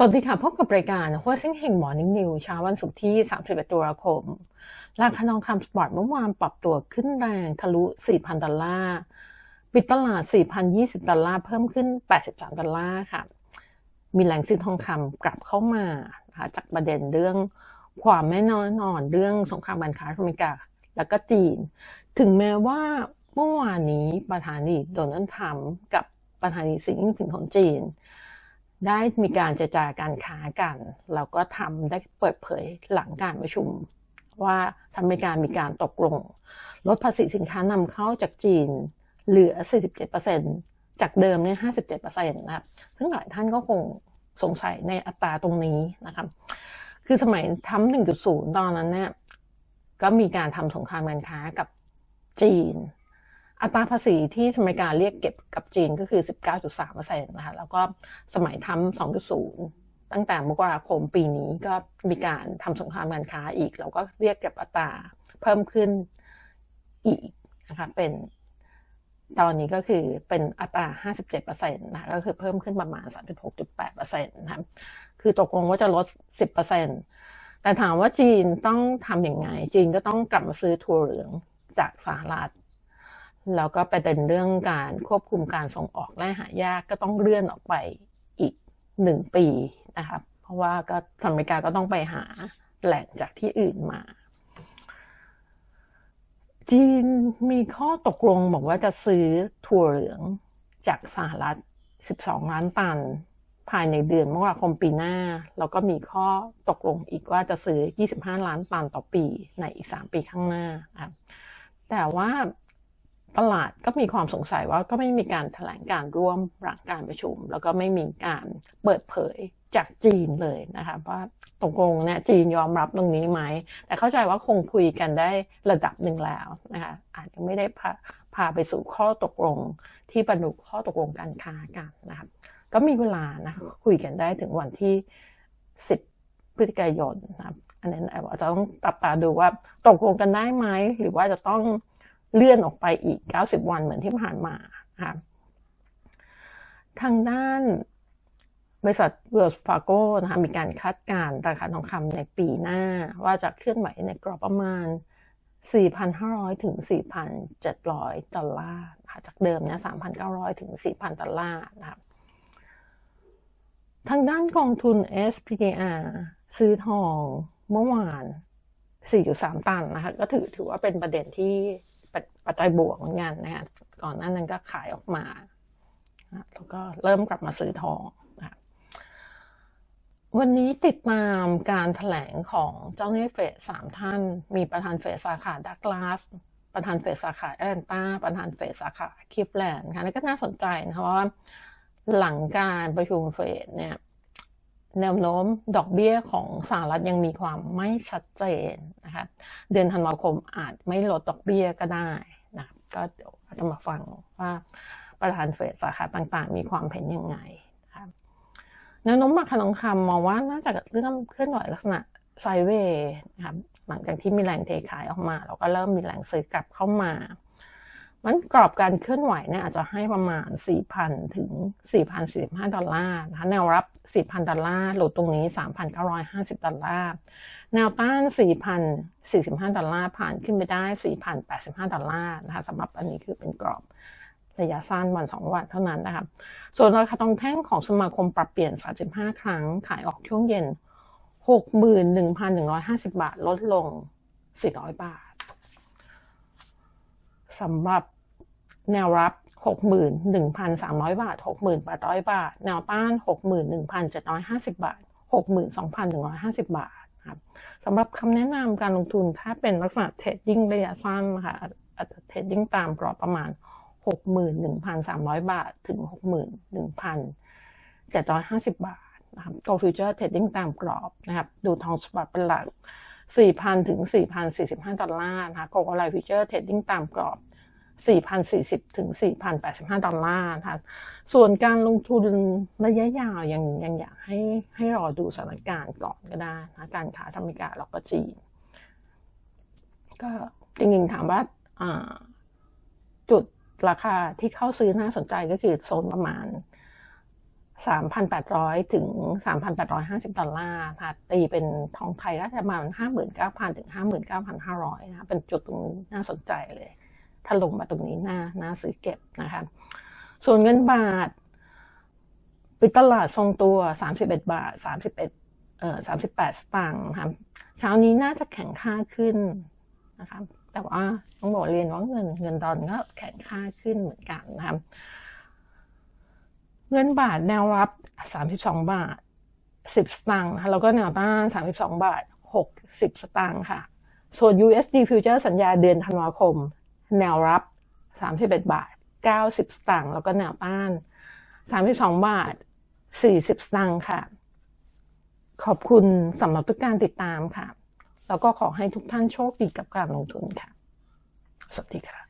สวัสดีค่ะ พบกับรายการหัวเส้นเฮงหมอนิ่งนิวเช้าวันศุกร์ที่ 31 ตุลาคม ราคาทองคำสปอร์ตเมื่อวานปรับตัวขึ้นแรงทะลุ 4,000 ดอลลาร์ ปิดตลาด 4,020 ดอลลาร์ เพิ่มขึ้น 83 ดอลลาร์ค่ะ มีแรงซื้อทองคำกลับเข้ามาจากประเด็นเรื่องความไม่นอนนอนเรื่องสงครามการค้าอเมริกา แล้วก็จีน ถึงแม้ว่าเมื่อวานนี้ประธานาธิบดีโดนัลด์ทรัมป์กับประธานาธิบดีสีจิ้นผิงของจีน ได้มีการเจรจาการค้ากัน แล้วก็ทำได้เปิดเผยหลังการประชุม ว่าทำมีการมีการตกลง ลดภาษีสินค้านำเข้าจากจีนเหลือ 47%จากเดิมเนี่ย 57%นะครับ ซึ่งหลายท่านก็คงสงสัยในอัตราตรงนี้นะครับ คือสมัยทำ1.0 ตอนนั้นเนี่ย ก็มีการทำสงครามการค้ากับจีน อัตราภาษีที่อเมริกาเรียกเก็บกับจีนก็คือ 19.3%นะคะแล้วก็สมัยทำ2.0 ตั้งแต่มกราคมปีนี้ก็มีการทำสงครามการค้าอีกเราก็เรียกเก็บอัตราเพิ่มขึ้นอีกนะคะเป็นตอนนี้ก็คือเป็นอัตรา 57%นะะก็คือเพิ่มขึ้นประมาณ 36.8%นะครับคือตกลงว่าจะลด 10%แต่ถามว่าจีนต้องทำอย่างไง จีนก็ต้องกลับมาซื้อทัวร์เหลืองจากสหรัฐ แล้วก็ประเด็นเรื่องการควบคุมการส่งออกและหายากก็ต้องเลื่อนออกไปอีกหนึ่งปีนะครับ เพราะว่าก็อเมริกาก็ต้องไปหาแหล่งจากที่อื่นมา จีนมีข้อตกลงบอกว่าจะซื้อถั่วเหลืองจากสหรัฐ 12 ล้านตัน ภายในเดือนมกราคมปีหน้า แล้วก็มีข้อตกลงอีกว่าจะซื้อ 25 ล้านตันต่อปีในอีก 3 ปีข้างหน้า แต่ว่า ตลาดก็มีความสงสัยว่าก็ไม่มีการแถลงการร่วมหลังการประชุม แล้วก็ไม่มีการเปิดเผยจากจีนเลยนะคะว่าตกลงเนี่ยจีนยอมรับตรงนี้ไหม แต่เข้าใจว่าคงคุยกันได้ระดับหนึ่งแล้วนะคะอาจจะไม่ได้พาพาไปสู่ข้อตกลงที่บรรลุข้อตกลงการค้ากันนะคะก็มีเวลานะคุยกันได้ถึงวันที่ 10 พฤศจิกายนนะครับอันนั้นอาจจะต้องตับตาดูว่าตกลงกันได้ไหมหรือว่าจะต้อง เลื่อนออกไปอีก 90 วันเหมือนที่ผ่านมาค่ะทางด้านบริษัทเวลส์ฟาโกนะคะมีการคาดการราคาทองคำในปีหน้า ว่าจะเคลื่อนไหวในกรอบประมาณ 4,500 ถึง 4,700 ดอลลาร์จากเดิมนะ3,900 ถึง 4,000 ดอลลาร์นะคะทางด้านกองทุน SPDR ซื้อทองเมื่อวาน 4.3 ตันนะคะ ก็ถือถือว่าเป็นประเด็นที่ ปัจจัยบวกเหมือนกันนะคะก่อนหน้านั้นก็ขายออกมาแล้วก็เริ่มกลับมาซื้อทองนะวันนี้ติดตามการถแถลงของเจ้าหน้าที่เฟดสามท่าน มีประธานเฟดสาขาดักลาสประธานเฟดสาขาแอตแลนตาประธานเฟดสาขาคิฟแลนด์ค่ะนี่ก็น่าสนใจนะเพราะว่าหลังการประชุมเฟดเนี่ย แนวโน้มดอกเบี้ยของสหรัฐยังมีความไม่ชัดเจนนะคะเดือนธันวาคมอาจไม่ลดดอกเบี้ยก็ได้นะก็เดี๋ยวจะมาฟังว่าประธานเฟดสาขาต่างๆ มีความเห็นยังไงนะครับแนวโน้มราคาทองคำมองว่าน่าจะเริ่มเคลื่อนไหวลักษณะไซเวย์นะครับหลังจากที่มีแรงเทขายออกมา เราก็เริ่มมีแรงซื้อกลับเข้ามา มันกรอบการเคลื่อนไหวเนี่ยอาจจะให้ประมาณ 4,000 ถึง 4,045 ดอลลาร์นะคะแนวรับ 4,000 ดอลลาร์หลุดตรงนี้ 3,950 ดอลลาร์แนวต้าน 4,045 ดอลลาร์ผ่านขึ้นไปได้ 4,085 ดอลลาร์นะคะสำหรับอันนี้คือเป็นกรอบระยะสั้นวันสองวันเท่านั้นนะคะส่วนราคาทองแท่งของสมาคมปรับเปลี่ยน 35 ครั้งขายออกช่วงเย็น 61,150 บาท ลดลง 400 บาท สำหรับแนวรับ 61,300 บาท 6,800 บาท แนวต้าน 61,750 บาท 62,150 บาทครับสำหรับคำแนะนำการลงทุนถ้าเป็นลักษณะเทรดดิ้งระยะสั้นนะคะเทรดดิ้งตามกรอบประมาณ 61,300 บาทถึง 61,750 บาทนะครับตัวฟิวเจอร์เทรดดิ้งตามกรอบนะครับดูทองสปอตเป็นหลัก4,000ถึง4,045 ดอลลาร์นะคะโกลด์ไลฟ์ฟิวเจอร์เทรดดิ้งตามกรอบ 4,040 ถึง 4,085 ดอลลาร์นะคะส่วนการลงทุนระยะยาวยังยังอยากให้ให้รอดูสถานการณ์ก่อนก็ได้นะการค้าธรรมิกาเราก็จีน ก็จริงๆถามว่าจุดราคาที่เข้าซื้อน่าสนใจก็คือโซนประมาณ 3,800 ถึง 3,850 ดอลลาร์นะคะตีเป็นทองไทยก็จะประมาณ 59,000 ถึง 59,500 นะคะเป็นจุดตรงนี้น่าสนใจเลย ถลงมมาตรงนี้หน่าหน่าซื้อเก็บนะคะส่วนเงินบาทปิดตลาดทรงตัว 31 บาท 31เอ่อ38 สตางค์นะคะเช้านี้น่าจะแข็งค่าขึ้นนะคะแต่ว่าต้องบอกเรียนว่าเงินเงินดอลก็แข็งค่าขึ้นเหมือนกันนะคะเงินบาทแนวรับ 32 บาท 10 สตางค์นะคะแล้วก็แนวต้าน 32 บาท 60 สตางค์ค่ะ ส่วน USD Future สัญญาเดือนธันวาคม แนวรับ 31 บาท 90 สตางค์แล้วก็แนวต้าน 32 บาท 40 สตางค์ค่ะ ขอบคุณสำหรับทุกการติดตามค่ะ แล้วก็ขอให้ทุกท่านโชคดีกับการลงทุนค่ะ สวัสดีค่ะ